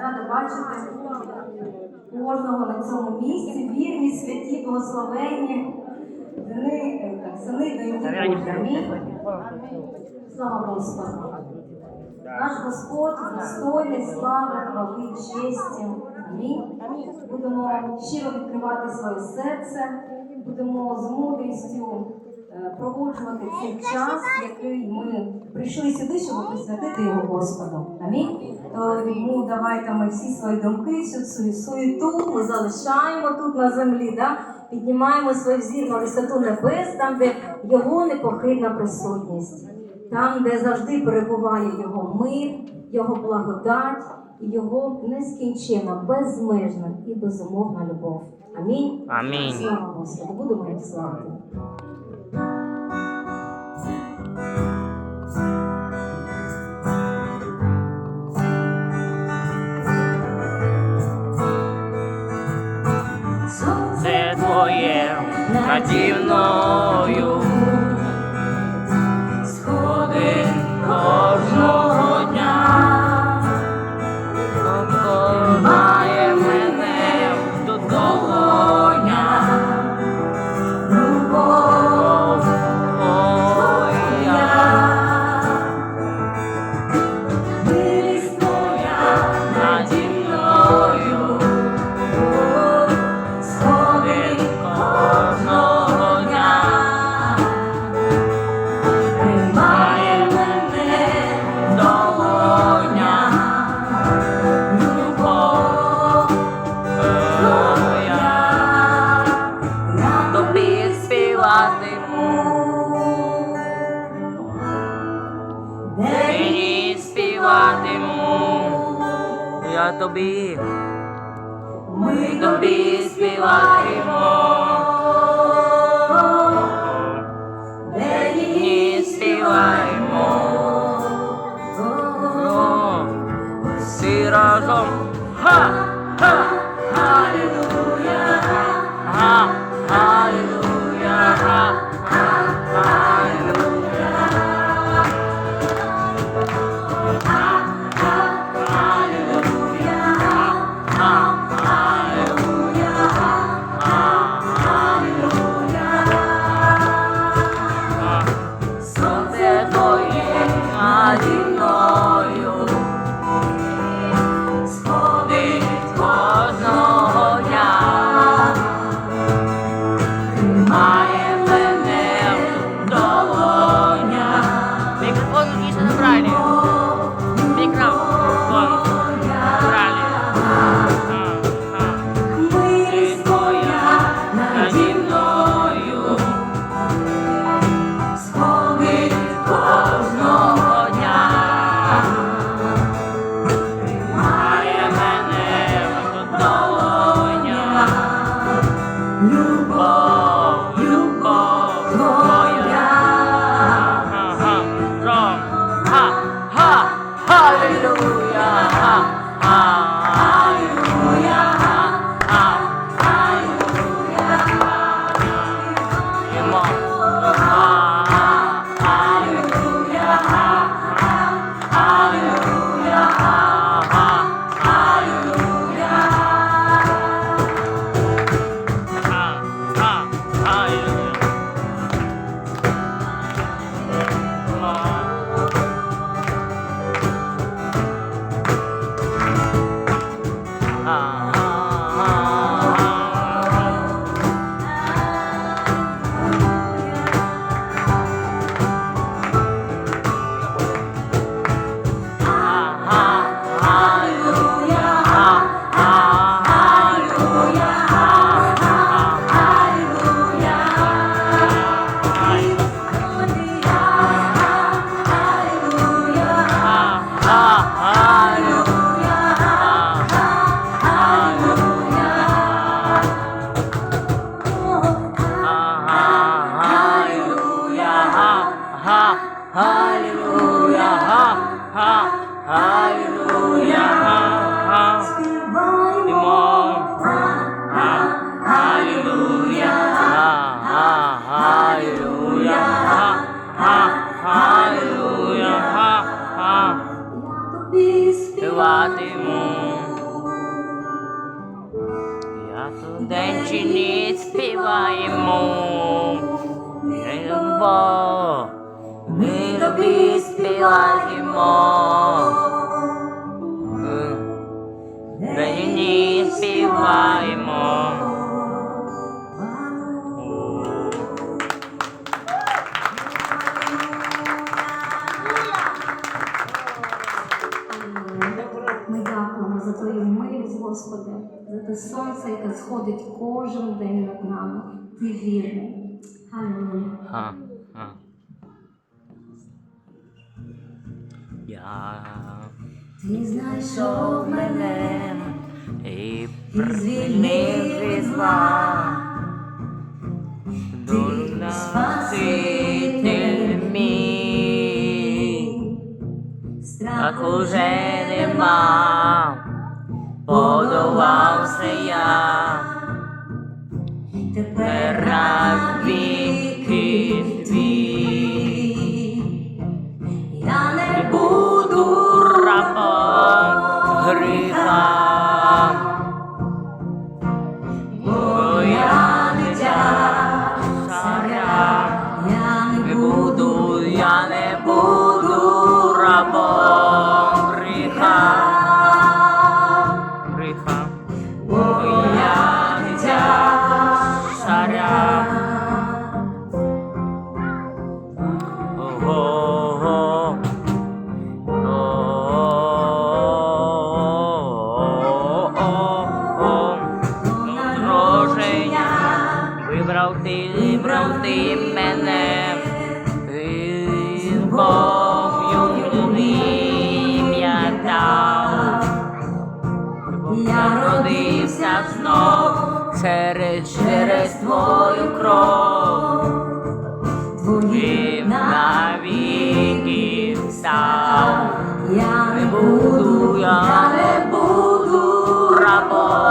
Рада бачити кожного на цьому місці, вірні, святі, благословенні, дни, сини, доньки Божі. Слава Господу. Наш Господь достойний слави, хвали, честі. Амінь. Будемо щиро відкривати своє серце, будемо з мудрістю е, проводжувати цей час, який ми прийшли сюди, щоб присвятити його Господу. Амінь. Тому давайте ми всі свої думки, всю свою суєту ми залишаємо тут на землі. Да? Піднімаємо свій взір на висоту небес, там, де його непохитна присутність там, де завжди перебуває його мир, його благодать і його нескінченна, безмежна і безумовна любов. Амінь. Амінь. Слава Господу, будемо славити. Твоє наді мною. Сходи кожного співаємо. Ми дякуємо за твою милість, Господи, за те сонце, яке сходить кожен день над нами. Ти вірний. Ха. Я Ти знайшов мене і звільнив від зла. Дурна Спаситель мій, страху вже нема, подолався я, вибрав ти, вибрав ти мене, ім'я дав. Я родився знов через, через твою кров. твої І навіки став. Я Не буду, я не буду рабом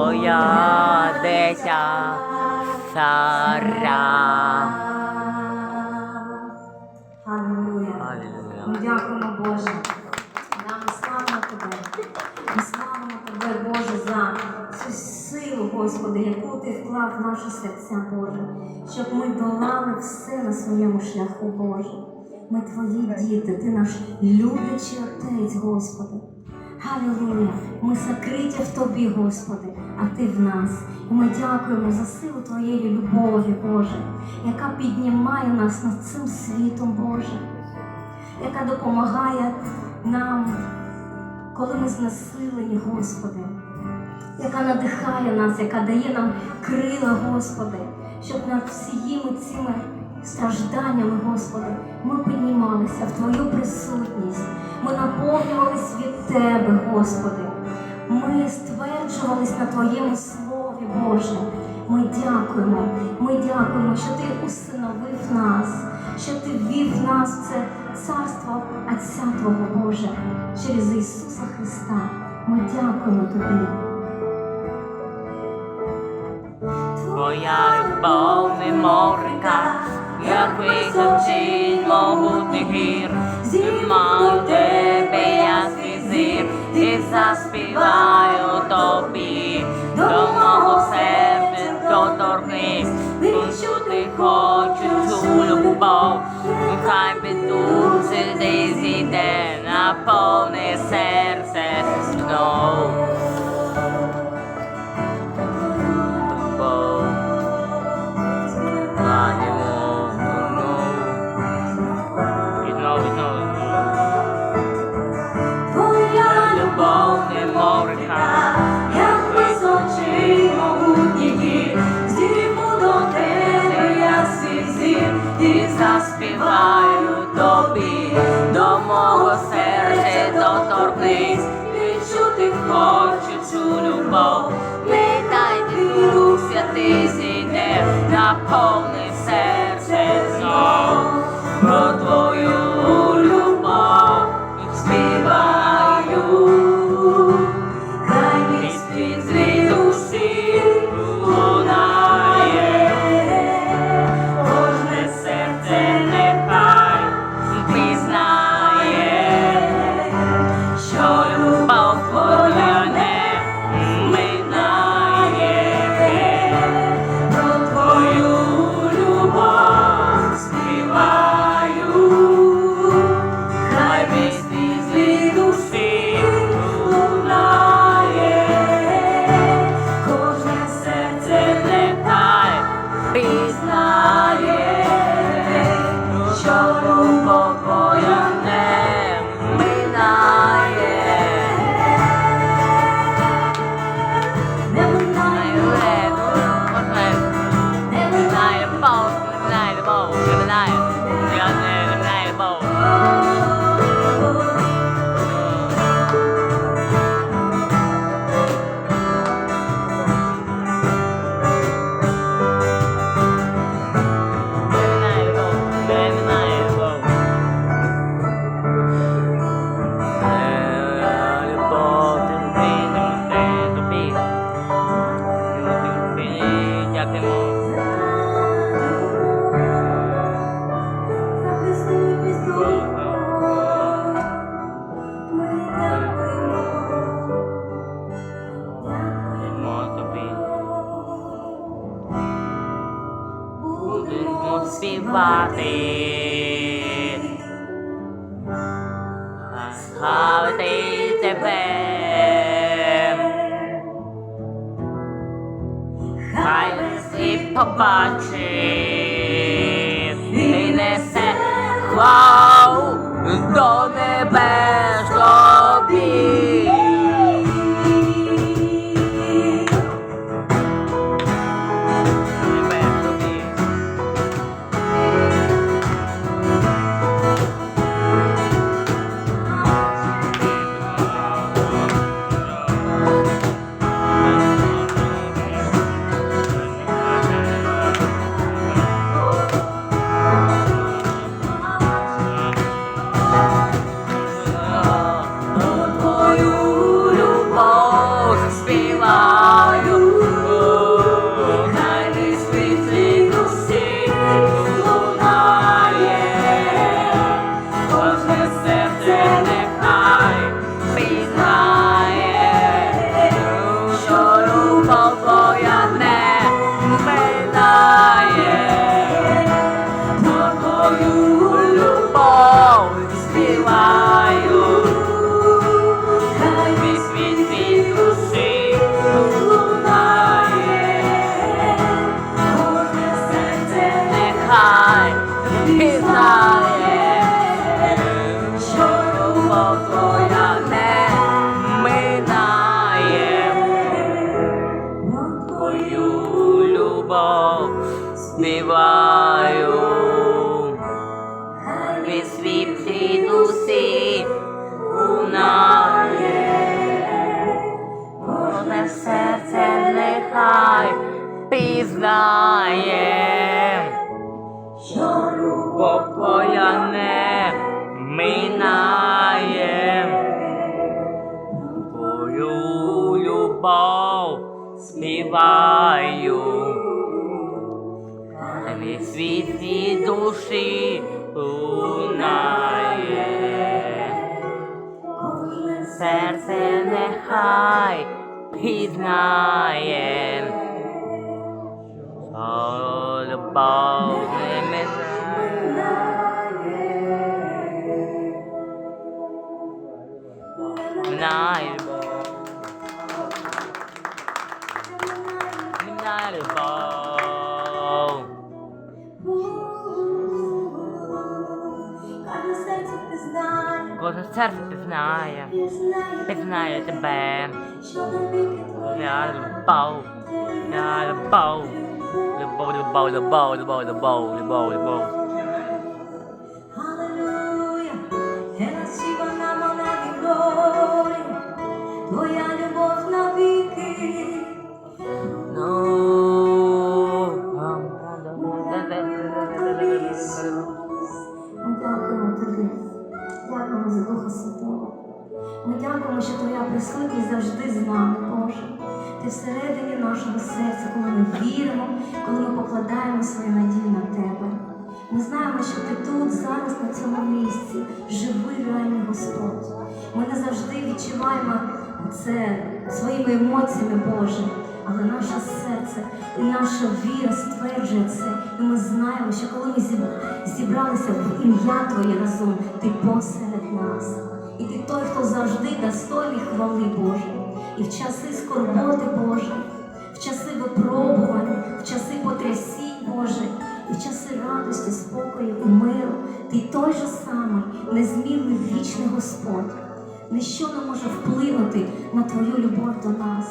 бо я дитя царя. Аллилуйя. Ми дякуємо Боже. Да, ми славимо Тебе. Ми славимо Тебе, Боже, за цю силу, Господи, яку Ти вклав в наші серця, Боже, щоб ми долали все на своєму шляху, Боже. Ми Твої діти, Ти наш люблячий Отець, Господи. Аллилуйя! Ми закриті в Тобі, Господи, а Ти в нас. І ми дякуємо за силу Твоєї любові, Боже, яка піднімає нас над цим світом, Боже яка допомагає нам, коли ми знесилені, Господи, яка надихає нас, яка дає нам крила, Господи, щоб над всіми цими стражданнями, Господи, ми піднімалися в Твою присутність, ми наповнювались від Тебе, Господи. Ми стверджувались на Твоєму слові, Боже. Ми дякуємо, ми дякуємо, що Ти усиновив нас, що Ти ввів нас в це царство Отця Твого Боже через Ісуса Христа. Ми дякуємо Тобі. Твоя любов не морка, як височин могутних гір. Зімаю тебе, ясний зір, і заспіваю тобі, до мого серця доторкнись, почути хочу цю любов, хай піду сюди зійде, наповни серце знов. Відчути хочу цю любов, нехай ти дух святий зійде, наповни серце пізнаєм, що любов твоя не минає. Твою любов співаю, від світлі душі лунає. Серце нехай пізнає. О, любов не минає. Минає любов. Минає любов. Кожне серце пізнає, Кожне серце пізнає, пізнає, пізнає тебе. що навіки твоє. Я любов, я любов. Любов, любов, любов, любов, любов, любов, любов. Покладаємо свою надію на тебе. Ми знаємо, що ти тут, зараз, на цьому місці, живий реальний Господь. Ми не завжди відчуваємо це своїми емоціями, Боже. Але наше серце і наша віра стверджує це. І ми знаємо, що коли ми зібралися в ім'я Твоє разом, Ти посеред нас. І ти той, хто завжди достойний хвали Боже. І в часи скорботи Боже, в часи випробувань, в часи потрясінь Боже, і в часи радості, спокою і миру, ти той же самий, незмінний вічний Господь. Ніщо не може вплинути на Твою любов до нас.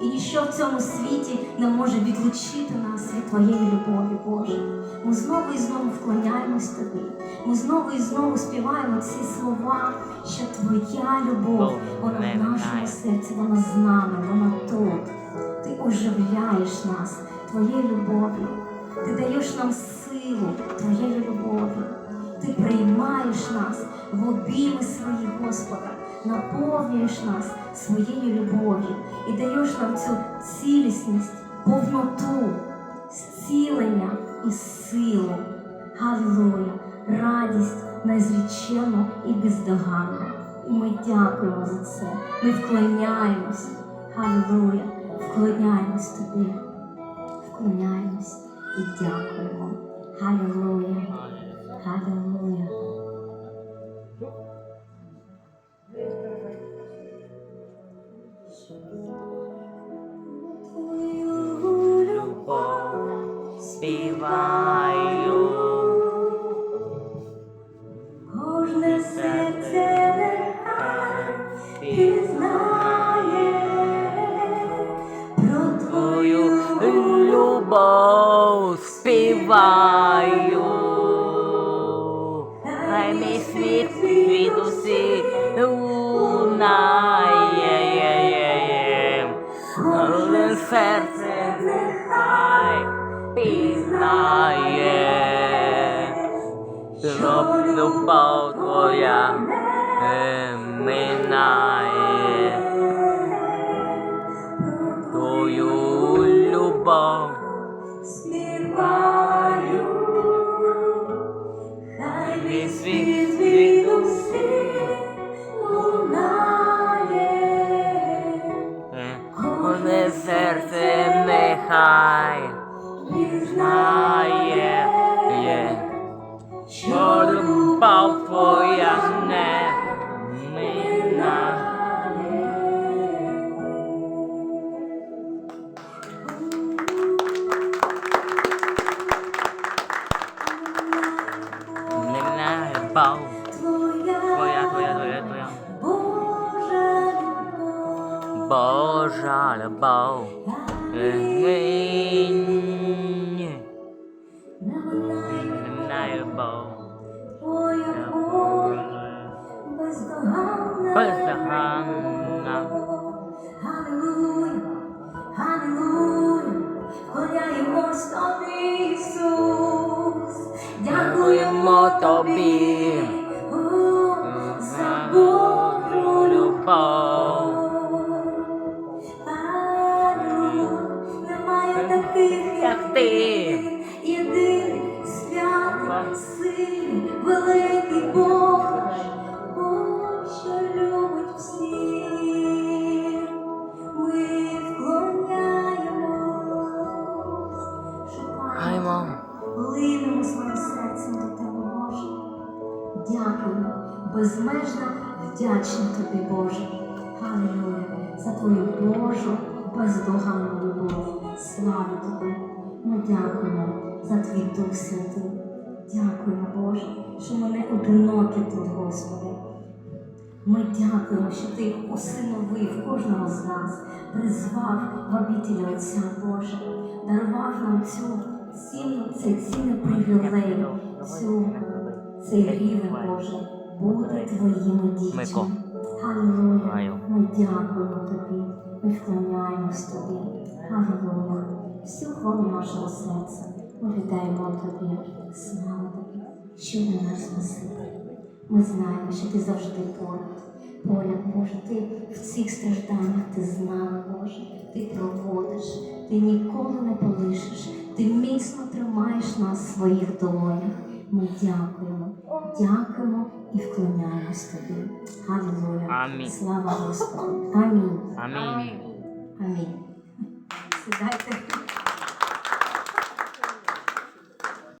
І ніщо в цьому світі не може відлучити нас від Твоєї любові, Боже. Ми знову і знову вклоняємось Тобі. Ми знову і знову співаємо ці слова, що Твоя любов, вона в нашому серці, вона з нами, вона тут. Ти оживляєш нас Твоєю любов'ю. Ти даєш нам силу Твоєю любов'ю. Ти приймаєш нас в обійми свої, Господа, наповнюєш нас своєю любов'ю і даєш нам цю цілісність, повноту, зцілення і силу. Галилуя! Радість незріченну і бездоганну. І ми дякуємо за це. Ми вклоняємось. Галилуя! Вклоняємось тобі. Вклоняємось і дякуємо. Галилуя! Галилуя! Пізнає. Щоб любов твоя минає. Твою любов співаю, хай мій світ від усіх лунає. Кожне серце нехай любов твоя не минає. Не минає любов Твоя, твоя, твоя, твоя, твоя. тобі забору любов. Пару немає таких, як ти. Єдиний святий син, великий Бог. Що ти усиновив кожного з нас, призвав в обітелі Отця Боже, дарував нам цю цінну, цей цінний привілей, цю, цей рівень Боже, бути твоїми дітьми. Алілуя. Ми дякуємо тобі, ми вклоняємось тобі. Алілуя. Всю хвалу нашого серця ми віддаємо тобі. Слава тобі, що ти наш Спаситель. Ми знаємо, що ти завжди поряд. Поряд, Боже, ти в цих стражданнях ти з нами, Боже, ти проводиш, ти ніколи не полишиш, ти міцно тримаєш нас в своїх долонях. Ми дякуємо, дякуємо і вклоняємось тобі. Алілуя. Слава Господу. Амінь. Амінь. Амінь.